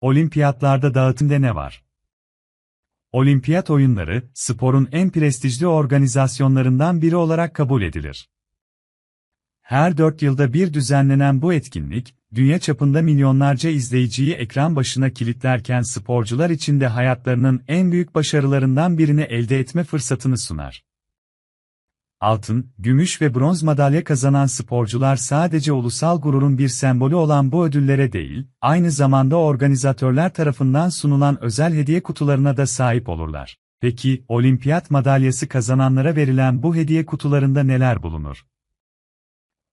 Olimpiyatlarda dağıtımda ne var? Olimpiyat oyunları, sporun en prestijli organizasyonlarından biri olarak kabul edilir. Her dört yılda bir düzenlenen bu etkinlik, dünya çapında milyonlarca izleyiciyi ekran başına kilitlerken sporcular için de hayatlarının en büyük başarılarından birini elde etme fırsatını sunar. Altın, gümüş ve bronz madalya kazanan sporcular sadece ulusal gururun bir sembolü olan bu ödüllere değil, aynı zamanda organizatörler tarafından sunulan özel hediye kutularına da sahip olurlar. Peki, olimpiyat madalyası kazananlara verilen bu hediye kutularında neler bulunur?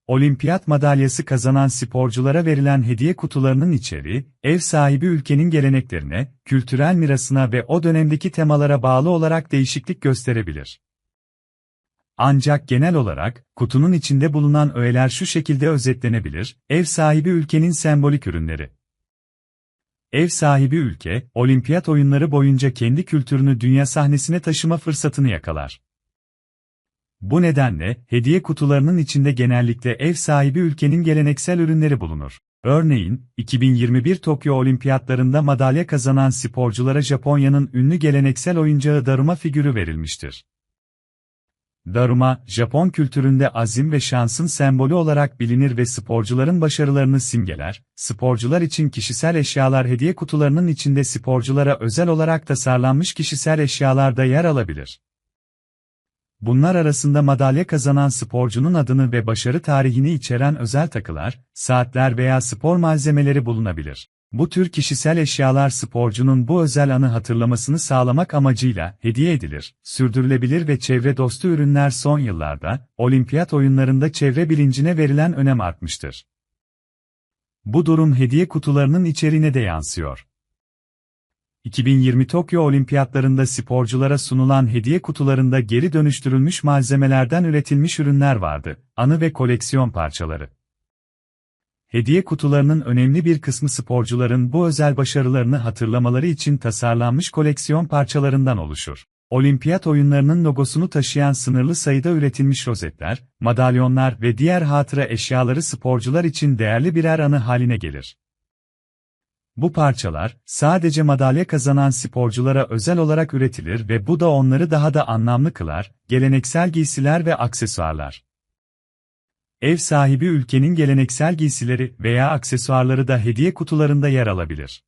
Olimpiyat madalyası kazanan sporculara verilen hediye kutularının içeriği, ev sahibi ülkenin geleneklerine, kültürel mirasına ve o dönemdeki temalara bağlı olarak değişiklik gösterebilir. Ancak genel olarak, kutunun içinde bulunan öğeler şu şekilde özetlenebilir, ev sahibi ülkenin sembolik ürünleri. Ev sahibi ülke, olimpiyat oyunları boyunca kendi kültürünü dünya sahnesine taşıma fırsatını yakalar. Bu nedenle, hediye kutularının içinde genellikle ev sahibi ülkenin geleneksel ürünleri bulunur. Örneğin, 2021 Tokyo Olimpiyatlarında madalya kazanan sporculara Japonya'nın ünlü geleneksel oyuncağı daruma figürü verilmiştir. Daruma, Japon kültüründe azim ve şansın sembolü olarak bilinir ve sporcuların başarılarını simgeler. Sporcular için kişisel eşyalar hediye kutularının içinde sporculara özel olarak tasarlanmış kişisel eşyalar da yer alabilir. Bunlar arasında madalya kazanan sporcunun adını ve başarı tarihini içeren özel takılar, saatler veya spor malzemeleri bulunabilir. Bu tür kişisel eşyalar sporcunun bu özel anı hatırlamasını sağlamak amacıyla hediye edilir. Sürdürülebilir ve çevre dostu ürünler son yıllarda, olimpiyat oyunlarında çevre bilincine verilen önem artmıştır. Bu durum hediye kutularının içeriğine de yansıyor. 2020 Tokyo Olimpiyatlarında sporculara sunulan hediye kutularında geri dönüştürülmüş malzemelerden üretilmiş ürünler vardı, anı ve koleksiyon parçaları. Hediye kutularının önemli bir kısmı sporcuların bu özel başarılarını hatırlamaları için tasarlanmış koleksiyon parçalarından oluşur. Olimpiyat oyunlarının logosunu taşıyan sınırlı sayıda üretilmiş rozetler, madalyonlar ve diğer hatıra eşyaları sporcular için değerli birer anı haline gelir. Bu parçalar, sadece madalya kazanan sporculara özel olarak üretilir ve bu da onları daha da anlamlı kılar, geleneksel giysiler ve aksesuarlar. Ev sahibi ülkenin geleneksel giysileri veya aksesuarları da hediye kutularında yer alabilir.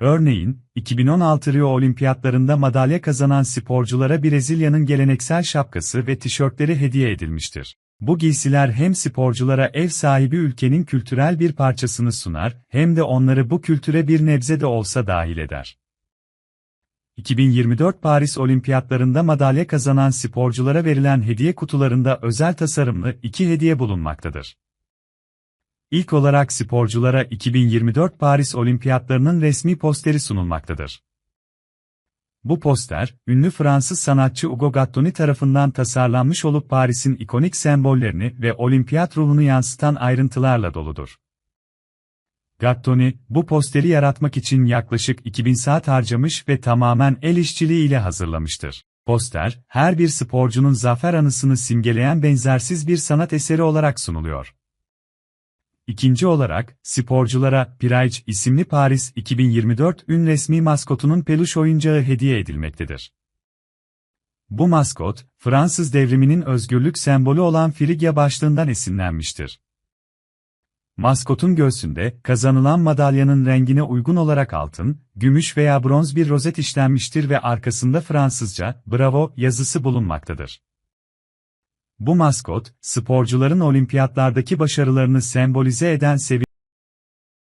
Örneğin, 2016 Rio Olimpiyatlarında madalya kazanan sporculara Brezilya'nın geleneksel şapkası ve tişörtleri hediye edilmiştir. Bu giysiler hem sporculara ev sahibi ülkenin kültürel bir parçasını sunar, hem de onları bu kültüre bir nebze de olsa dahil eder. 2024 Paris Olimpiyatlarında madalya kazanan sporculara verilen hediye kutularında özel tasarımlı iki hediye bulunmaktadır. İlk olarak sporculara 2024 Paris Olimpiyatlarının resmi posteri sunulmaktadır. Bu poster, ünlü Fransız sanatçı Ugo Gattoni tarafından tasarlanmış olup Paris'in ikonik sembollerini ve olimpiyat ruhunu yansıtan ayrıntılarla doludur. Gattoni, bu posteri yaratmak için yaklaşık 2000 saat harcamış ve tamamen el işçiliği ile hazırlamıştır. Poster, her bir sporcunun zafer anısını simgeleyen benzersiz bir sanat eseri olarak sunuluyor. İkinci olarak, sporculara Pirage isimli Paris 2024 ün resmi maskotunun peluş oyuncağı hediye edilmektedir. Bu maskot, Fransız devriminin özgürlük sembolü olan Frigya başlığından esinlenmiştir. Maskotun göğsünde, kazanılan madalyanın rengine uygun olarak altın, gümüş veya bronz bir rozet işlenmiştir ve arkasında Fransızca, Bravo yazısı bulunmaktadır. Bu maskot, sporcuların olimpiyatlardaki başarılarını sembolize eden seviye